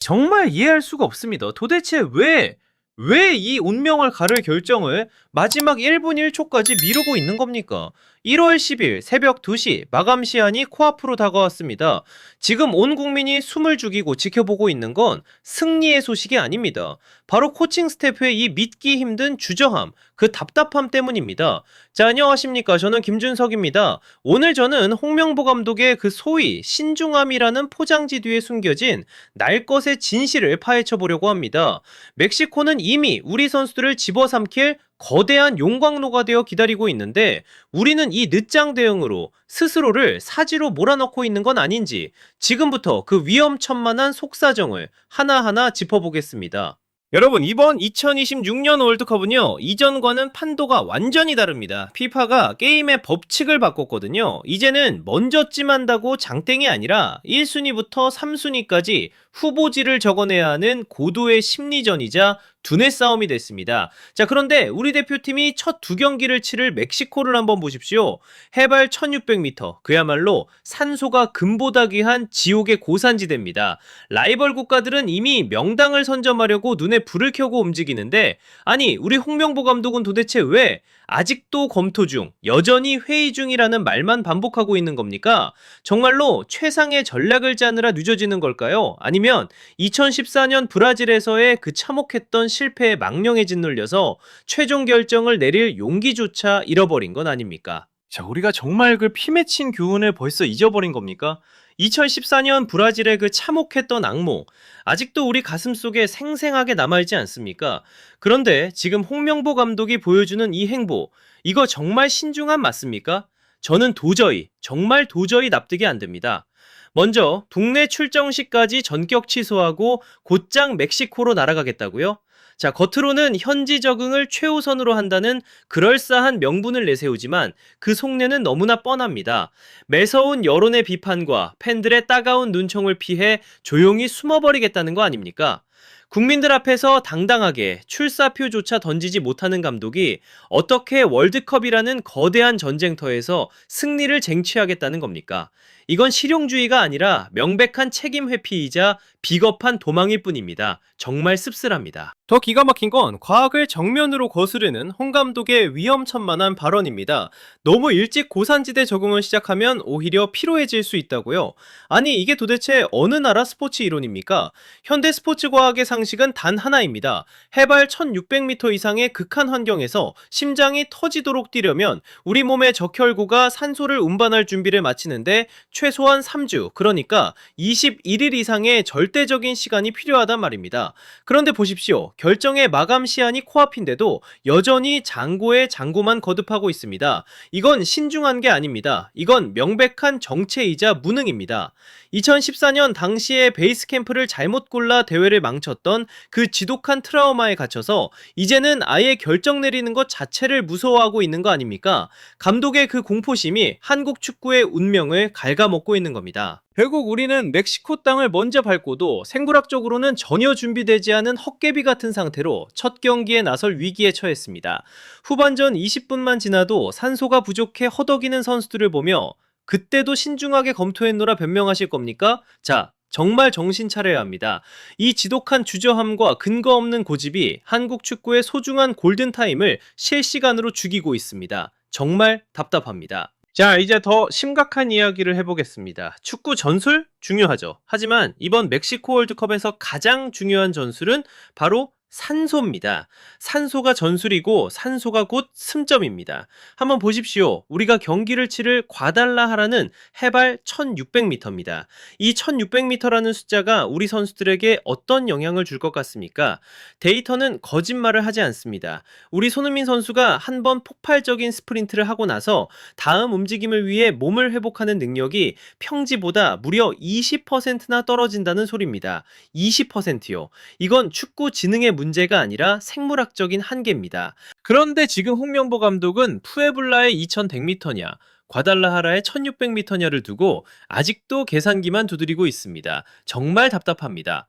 정말 이해할 수가 없습니다. 도대체 왜, 왜 이 운명을 가를 결정을 마지막 1분 1초까지 미루고 있는 겁니까? 1월 10일 새벽 2시 마감 시한이 코앞으로 다가왔습니다. 지금 온 국민이 숨을 죽이고 지켜보고 있는 건 승리의 소식이 아닙니다. 바로 코칭 스태프의 이 믿기 힘든 주저함, 그 답답함 때문입니다. 자, 안녕하십니까. 저는 김준석입니다. 오늘 저는 홍명보 감독의 그 소위 신중함이라는 포장지 뒤에 숨겨진 날 것의 진실을 파헤쳐 보려고 합니다. 멕시코는 이미 우리 선수들을 집어삼킬 거대한 용광로가 되어 기다리고 있는데 우리는 이 늦장 대응으로 스스로를 사지로 몰아넣고 있는 건 아닌지 지금부터 그 위험천만한 속사정을 하나하나 짚어보겠습니다. 여러분 이번 2026년 월드컵은요 이전과는 판도가 완전히 다릅니다. 피파가 게임의 법칙을 바꿨거든요. 이제는 먼저 찜한다고 장땡이 아니라 1순위부터 3순위까지 후보지를 적어내야 하는 고도의 심리전이자 두뇌 싸움이 됐습니다. 자 그런데 우리 대표팀이 첫 두 경기를 치를 멕시코를 한번 보십시오. 해발 1600m 그야말로 산소가 금보다 귀한 지옥의 고산지대입니다. 라이벌 국가들은 이미 명당을 선점하려고 눈에 불을 켜고 움직이는데 아니 우리 홍명보 감독은 도대체 왜 아직도 검토 중 여전히 회의 중이라는 말만 반복하고 있는 겁니까? 정말로 최상의 전략을 짜느라 늦어지는 걸까요? 아니면 2014년 브라질에서의 그 참혹했던 실패에 망령에 짓눌려서 최종 결정을 내릴 용기조차 잃어버린 건 아닙니까? 자, 우리가 정말 그 피맺힌 교훈을 벌써 잊어버린 겁니까? 2014년 브라질의 그 참혹했던 악몽, 아직도 우리 가슴 속에 생생하게 남아있지 않습니까? 그런데 지금 홍명보 감독이 보여주는 이 행보, 이거 정말 신중함 맞습니까? 저는 도저히, 정말 도저히 납득이 안 됩니다. 먼저, 동네 출정 시까지 전격 취소하고 곧장 멕시코로 날아가겠다고요? 자, 겉으로는 현지 적응을 최우선으로 한다는 그럴싸한 명분을 내세우지만 그 속내는 너무나 뻔합니다. 매서운 여론의 비판과 팬들의 따가운 눈총을 피해 조용히 숨어버리겠다는 거 아닙니까? 국민들 앞에서 당당하게 출사표조차 던지지 못하는 감독이 어떻게 월드컵이라는 거대한 전쟁터에서 승리를 쟁취하겠다는 겁니까? 이건 실용주의가 아니라 명백한 책임 회피이자 비겁한 도망일 뿐입니다. 정말 씁쓸합니다. 더 기가 막힌 건 과학을 정면으로 거스르는 홍 감독의 위험천만한 발언입니다. 너무 일찍 고산지대 적응을 시작하면 오히려 피로해질 수 있다고요? 아니 이게 도대체 어느 나라 스포츠 이론입니까? 현대 스포츠 과학의 상식은 단 하나입니다. 해발 1600m 이상의 극한 환경에서 심장이 터지도록 뛰려면 우리 몸의 적혈구가 산소를 운반할 준비를 마치는데 최소한 3주, 그러니까 21일 이상의 절대적인 시간이 필요하단 말입니다. 그런데 보십시오. 결정의 마감 시한이 코앞인데도 여전히 장고에 장고만 거듭하고 있습니다. 이건 신중한 게 아닙니다. 이건 명백한 정체이자 무능입니다. 2014년 당시에 베이스 캠프를 잘못 골라 대회를 망쳤던 그 지독한 트라우마에 갇혀서 이제는 아예 결정 내리는 것 자체를 무서워하고 있는 거 아닙니까? 감독의 그 공포심이 한국 축구의 운명을 갉아먹고 있는 겁니다. 결국 우리는 멕시코 땅을 먼저 밟고도 생물학적으로는 전혀 준비되지 않은 헛개비 같은 상태로 첫 경기에 나설 위기에 처했습니다. 후반전 20분만 지나도 산소가 부족해 허덕이는 선수들을 보며 그때도 신중하게 검토했노라 변명하실 겁니까? 자, 정말 정신 차려야 합니다. 이 지독한 주저함과 근거 없는 고집이 한국 축구의 소중한 골든타임을 실시간으로 죽이고 있습니다. 정말 답답합니다. 자, 이제 더 심각한 이야기를 해보겠습니다. 축구 전술? 중요하죠. 하지만 이번 멕시코 월드컵에서 가장 중요한 전술은 바로 산소입니다. 산소가 전술이고 산소가 곧 승점입니다. 한번 보십시오. 우리가 경기를 치를 과달라하라는 해발 1600m입니다. 이 1600m라는 숫자가 우리 선수들에게 어떤 영향을 줄 것 같습니까? 데이터는 거짓말을 하지 않습니다. 우리 손흥민 선수가 한 번 폭발적인 스프린트를 하고 나서 다음 움직임을 위해 몸을 회복하는 능력이 평지보다 무려 20%나 떨어진다는 소리입니다. 20%요. 이건 축구 지능의 문제가 아니라 생물학적인 한계입니다. 그런데 지금 홍명보 감독은 푸에블라의 2100m냐, 과달라하라의 1600m냐를 두고 아직도 계산기만 두드리고 있습니다. 정말 답답합니다.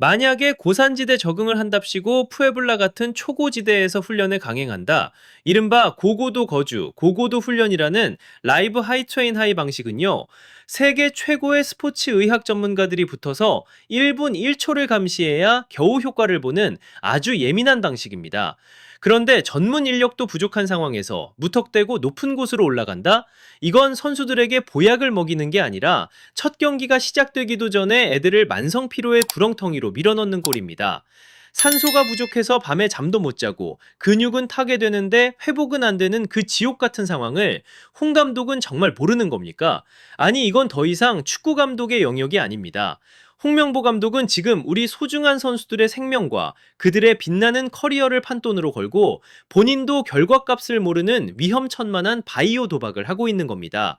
만약에 고산지대 적응을 한답시고 푸에블라 같은 초고지대에서 훈련을 강행한다. 이른바 고고도 거주, 고고도 훈련이라는 라이브 하이트레인 하이 방식은요. 세계 최고의 스포츠 의학 전문가들이 붙어서 1분 1초를 감시해야 겨우 효과를 보는 아주 예민한 방식입니다. 그런데 전문 인력도 부족한 상황에서 무턱대고 높은 곳으로 올라간다? 이건 선수들에게 보약을 먹이는 게 아니라 첫 경기가 시작되기도 전에 애들을 만성 피로의 구렁텅이로 밀어넣는 꼴입니다. 산소가 부족해서 밤에 잠도 못 자고 근육은 타게 되는데 회복은 안 되는 그 지옥 같은 상황을 홍 감독은 정말 모르는 겁니까? 아니 이건 더 이상 축구 감독의 영역이 아닙니다. 홍명보 감독은 지금 우리 소중한 선수들의 생명과 그들의 빛나는 커리어를 판돈으로 걸고 본인도 결과값을 모르는 위험천만한 바이오 도박을 하고 있는 겁니다.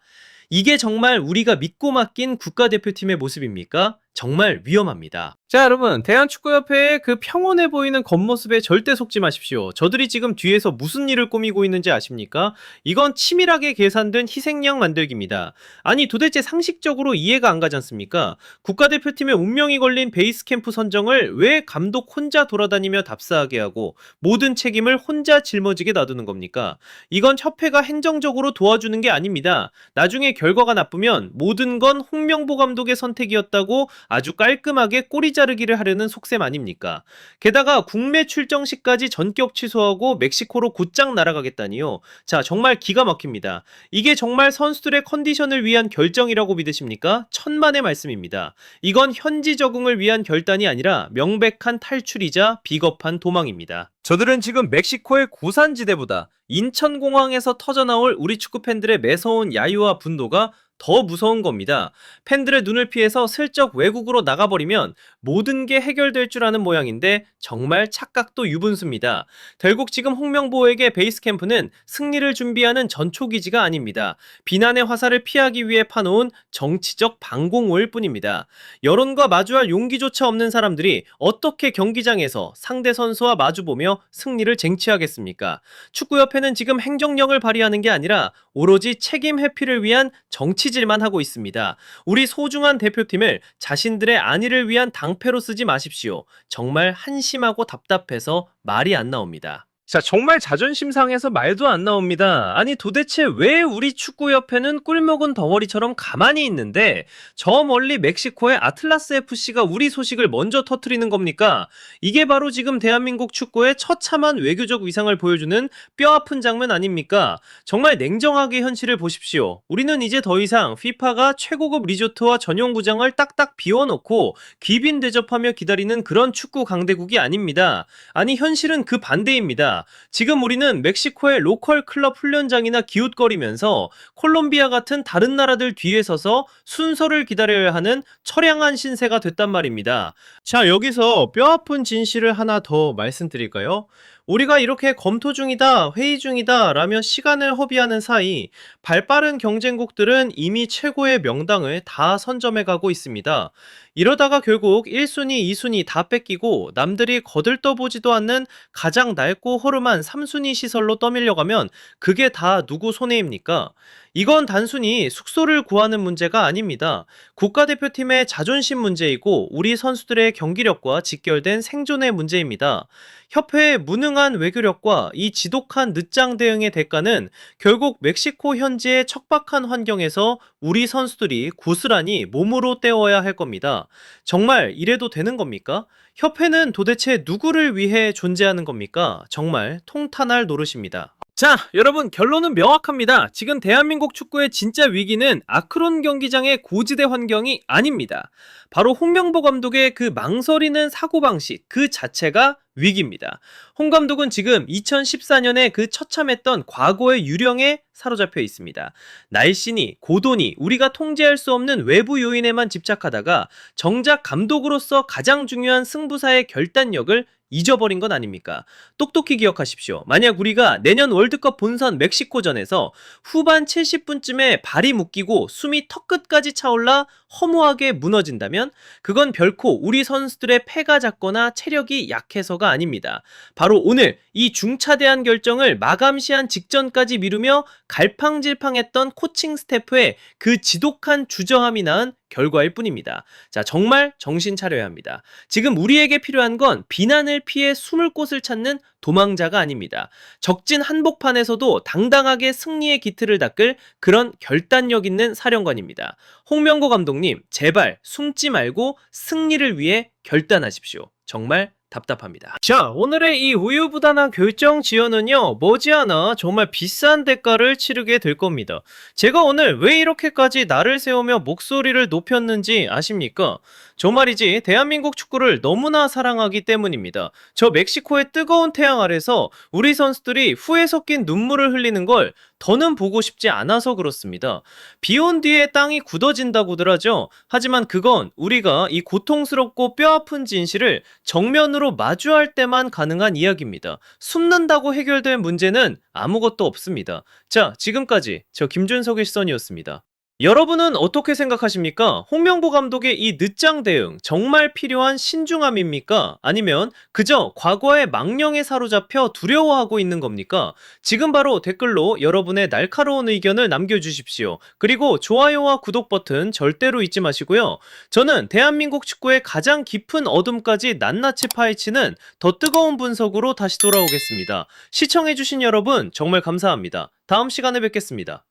이게 정말 우리가 믿고 맡긴 국가대표팀의 모습입니까? 정말 위험합니다. 자, 여러분. 대한축구협회의 그 평온해 보이는 겉모습에 절대 속지 마십시오. 저들이 지금 뒤에서 무슨 일을 꾸미고 있는지 아십니까? 이건 치밀하게 계산된 희생양 만들기입니다. 아니, 도대체 상식적으로 이해가 안 가지 않습니까? 국가대표팀의 운명이 걸린 베이스 캠프 선정을 왜 감독 혼자 돌아다니며 답사하게 하고 모든 책임을 혼자 짊어지게 놔두는 겁니까? 이건 협회가 행정적으로 도와주는 게 아닙니다. 나중에 결과가 나쁘면 모든 건 홍명보 감독의 선택이었다고 아주 깔끔하게 꼬리 자 르기를 하려는 속셈 아닙니까? 게다가 국내 출정 시까지 전격 취소하고 멕시코로 곧장 날아가겠다니요. 자, 정말 기가 막힙니다. 이게 정말 선수들의 컨디션을 위한 결정이라고 믿으십니까? 천만의 말씀입니다. 이건 현지 적응을 위한 결단이 아니라 명백한 탈출이자 비겁한 도망입니다. 저들은 지금 멕시코의 고산지대보다 인천공항에서 터져나올 우리 축구 팬들의 매서운 야유와 분노가 더 무서운 겁니다. 팬들의 눈을 피해서 슬쩍 외국으로 나가버리면 모든 게 해결될 줄 아는 모양인데 정말 착각도 유분수입니다. 결국 지금 홍명보에게 베이스 캠프는 승리를 준비하는 전초기지가 아닙니다. 비난의 화살을 피하기 위해 파놓은 정치적 방공호일 뿐입니다. 여론과 마주할 용기조차 없는 사람들이 어떻게 경기장에서 상대 선수와 마주보며 승리를 쟁취하겠습니까? 축구협회는 지금 행정력을 발휘하는 게 아니라 오로지 책임 회피를 위한 정치 질만 하고 있습니다. 우리 소중한 대표팀을 자신들의 안위를 위한 당패로 쓰지 마십시오. 정말 한심하고 답답해서 말이 안 나옵니다. 자, 정말 자존심 상해서 말도 안 나옵니다. 아니, 도대체 왜 우리 축구협회는 꿀먹은 덩어리처럼 가만히 있는데, 저 멀리 멕시코의 아틀라스 FC가 우리 소식을 먼저 터트리는 겁니까? 이게 바로 지금 대한민국 축구의 처참한 외교적 위상을 보여주는 뼈아픈 장면 아닙니까? 정말 냉정하게 현실을 보십시오. 우리는 이제 더 이상 FIFA가 최고급 리조트와 전용 구장을 딱딱 비워놓고 귀빈 대접하며 기다리는 그런 축구 강대국이 아닙니다. 아니, 현실은 그 반대입니다. 지금 우리는 멕시코의 로컬 클럽 훈련장이나 기웃거리면서 콜롬비아 같은 다른 나라들 뒤에 서서 순서를 기다려야 하는 처량한 신세가 됐단 말입니다. 자, 여기서 뼈아픈 진실을 하나 더 말씀드릴까요? 우리가 이렇게 검토 중이다, 회의 중이다, 라며 시간을 허비하는 사이 발빠른 경쟁국들은 이미 최고의 명당을 다 선점해 가고 있습니다. 이러다가 결국 1순위, 2순위 다 뺏기고 남들이 거들떠보지도 않는 가장 낡고 허름한 3순위 시설로 떠밀려가면 그게 다 누구 손해입니까? 이건 단순히 숙소를 구하는 문제가 아닙니다. 국가대표팀의 자존심 문제이고 우리 선수들의 경기력과 직결된 생존의 문제입니다. 협회의 무능한 외교력과 이 지독한 늦장 대응의 대가는 결국 멕시코 현지의 척박한 환경에서 우리 선수들이 고스란히 몸으로 때워야 할 겁니다. 정말 이래도 되는 겁니까? 협회는 도대체 누구를 위해 존재하는 겁니까? 정말 통탄할 노릇입니다. 자, 여러분 결론은 명확합니다. 지금 대한민국 축구의 진짜 위기는 아크론 경기장의 고지대 환경이 아닙니다. 바로 홍명보 감독의 그 망설이는 사고방식 그 자체가 위기입니다. 홍 감독은 지금 2014년에 그 처참했던 과거의 유령에 사로잡혀 있습니다. 날씬이, 고돈이 우리가 통제할 수 없는 외부 요인에만 집착하다가 정작 감독으로서 가장 중요한 승부사의 결단력을 잊어버린 건 아닙니까? 똑똑히 기억하십시오. 만약 우리가 내년 월드컵 본선 멕시코전에서 후반 70분쯤에 발이 묶이고 숨이 턱끝까지 차올라 허무하게 무너진다면 그건 결코 우리 선수들의 패가 작거나 체력이 약해서가 아닙니다. 바로 오늘 이 중차대한 결정을 마감시한 직전까지 미루며 갈팡질팡했던 코칭 스태프의 그 지독한 주저함이 낳은 결과일 뿐입니다. 자, 정말 정신 차려야 합니다. 지금 우리에게 필요한 건 비난을 피해 숨을 곳을 찾는 도망자가 아닙니다. 적진 한복판에서도 당당하게 승리의 기틀을 닦을 그런 결단력 있는 사령관입니다. 홍명보 감독님, 제발 숨지 말고 승리를 위해 결단하십시오. 정말 답답합니다. 자, 오늘의 이 우유부단한 결정 지연은요, 머지않아 정말 비싼 대가를 치르게 될 겁니다. 제가 오늘 왜 이렇게까지 나를 세우며 목소리를 높였는지 아십니까? 저 말이지, 대한민국 축구를 너무나 사랑하기 때문입니다. 저 멕시코의 뜨거운 태양 아래서 우리 선수들이 후에 섞인 눈물을 흘리는 걸 더는 보고 싶지 않아서 그렇습니다. 비온 뒤에 땅이 굳어진다고들 하죠. 하지만 그건 우리가 이 고통스럽고 뼈아픈 진실을 정면으로 마주할 때만 가능한 이야기입니다. 숨는다고 해결될 문제는 아무것도 없습니다. 자, 지금까지 저 김준석의 시선이었습니다. 여러분은 어떻게 생각하십니까? 홍명보 감독의 이 늦장 대응 정말 필요한 신중함입니까? 아니면 그저 과거의 망령에 사로잡혀 두려워하고 있는 겁니까? 지금 바로 댓글로 여러분의 날카로운 의견을 남겨주십시오. 그리고 좋아요와 구독 버튼 절대로 잊지 마시고요. 저는 대한민국 축구의 가장 깊은 어둠까지 낱낱이 파헤치는 더 뜨거운 분석으로 다시 돌아오겠습니다. 시청해주신 여러분 정말 감사합니다. 다음 시간에 뵙겠습니다.